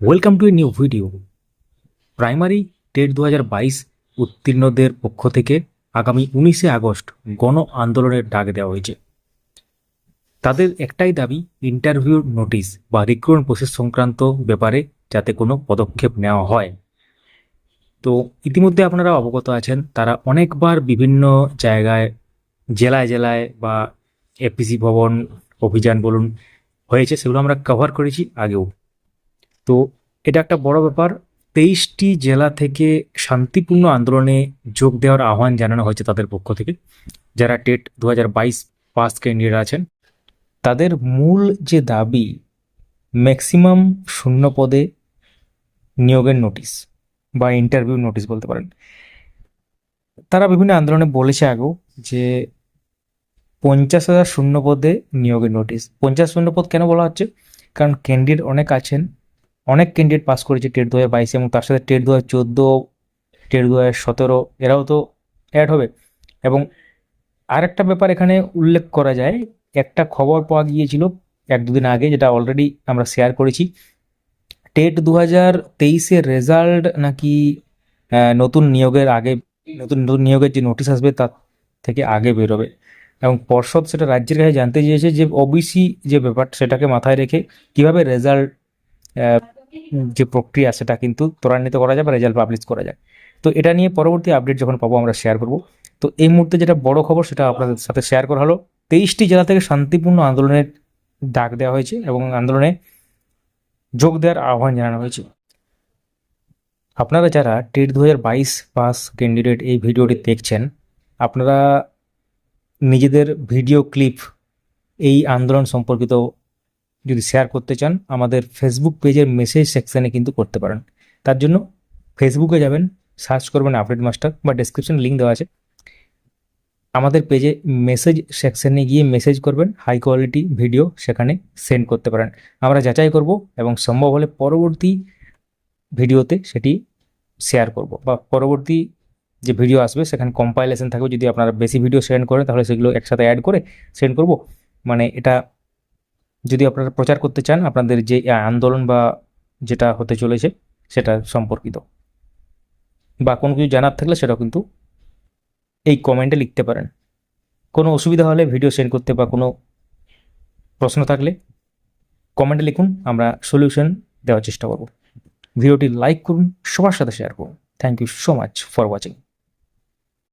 Welcome to a new video primary TET দু হাজার বাইশ উত্তীর্ণদের পক্ষ থেকে আগামী উনিশে আগস্ট গণ আন্দোলনের ডাক দেওয়া হয়েছে। তাদের একটাই দাবি ইন্টারভিউ নোটিশ বা রিক্রুটমেন্ট প্রসেস সংক্রান্ত ব্যাপারে যাতে কোনো পদক্ষেপ নেওয়া হয়। তো ইতিমধ্যে আপনারা অবগত আছেন, তারা অনেকবার বিভিন্ন জায়গায়, জেলায় জেলায় বা এপিসি ভবন অভিযান বলুন হয়েছে, সেগুলো আমরা কভার করেছি আগেও। তো এটা একটা বড় ব্যাপার। তেইশটি জেলা থেকে শান্তিপূর্ণ আন্দোলনে যোগ দেওয়ার আহ্বান জানানো হয়েছে তাদের পক্ষ থেকে। যারা টেট দু হাজার বাইশ পাস ক্যান্ডিডেট আছেন, তাদের মূল যে দাবি, ম্যাক্সিমাম শূন্য পদে নিয়োগের নোটিশ বা ইন্টারভিউ নোটিশ বলতে পারেন। তারা বিভিন্ন আন্দোলনে বলেছে আগেও যে পঞ্চাশ হাজার শূন্য পদে নিয়োগের নোটিশ পঞ্চাশ শূন্য পদ কেন বলা হচ্ছে কারণ ক্যান্ডিডেট অনেক আছেন অনেক ক্যান্ডিডেট পাস করেছে টেট দু হাজার বাইশে এবং তার সাথে টেট দু হাজার চোদ্দ, টেট দু হাজার সতেরো, এরাও তো অ্যাড হবে। এবং আরেকটা ব্যাপার এখানে উল্লেখ করা যায়, একটা খবর পাওয়া গিয়েছিল এক দুদিন আগে যেটা অলরেডি আমরা শেয়ার করেছি। টেট দু হাজার তেইশের রেজাল্ট নাকি নতুন নিয়োগের আগে, নতুন নতুন নিয়োগের যে নোটিশ আসবে তার থেকে আগে বেরোবে। এবং পর্ষদ সেটা রাজ্যের কাছে জানতে চেয়েছে যে ওবিসি যে ব্যাপার সেটাকে মাথায় রেখে কীভাবে রেজাল্ট যে প্রক্রিয়া সেটা কিন্তু ত্বরান্বিত করা যায় বা রেজাল্ট পাবলিশ করা যায়। তো এটা নিয়ে পরবর্তী আপডেট যখন পাবো, আমরা শেয়ার করব। তো এই মুহূর্তে যেটা বড় খবর, সেটা আপনাদের সাথে শেয়ার করা হলো। তেইশটি জেলা থেকে শান্তিপূর্ণ আন্দোলনের ডাক দেওয়া হয়েছে এবং আন্দোলনে যোগ দেওয়ার আহ্বান জানানো হয়েছে। আপনারা যারা টেট দু হাজার বাইশ পাস ক্যান্ডিডেট এই ভিডিওটি দেখছেন, আপনারা নিজেদের ভিডিও ক্লিপ এই আন্দোলন সম্পর্কিত যদি শেয়ার করতে চান, আমাদের ফেসবুক পেজের মেসেজ সেকশানে কিন্তু করতে পারেন। তার জন্য ফেসবুকে যাবেন সার্চ করবেন আপডেট মাস্টার বা ডেসক্রিপশন লিঙ্ক দেওয়া আছে। আমাদের পেজে মেসেজ সেকশানে গিয়ে মেসেজ করবেন হাই কোয়ালিটি ভিডিও সেখানে সেন্ড করতে পারেন। আমরা যাচাই করব এবং সম্ভব হলে পরবর্তী ভিডিওতে সেটি শেয়ার করব বা পরবর্তী যে ভিডিও আসবে, সেখানে কম্পাইলেশন থাকবে। যদি আপনারা বেশি ভিডিও সেন্ড করেন, তাহলে সেগুলো একসাথে অ্যাড করে সেন্ড করব। মানে এটা যদি আপনারা প্রচার করতে চান, আপনাদের যে আন্দোলন বা যেটা হতে চলেছে, সেটা সম্পর্কিত। বা কোনো কিছু জানার থাকলে সেটাও কিন্তু এই কমেন্টে লিখতে পারেন। কোনো অসুবিধা হলে ভিডিও সেন্ড করতে বা কোনো প্রশ্ন থাকলে কমেন্টে লিখুন, আমরা সলিউশন দেওয়ার চেষ্টা করব। ভিডিওটি লাইক করুন, সবার সাথে শেয়ার করুন। Thank you so much for watching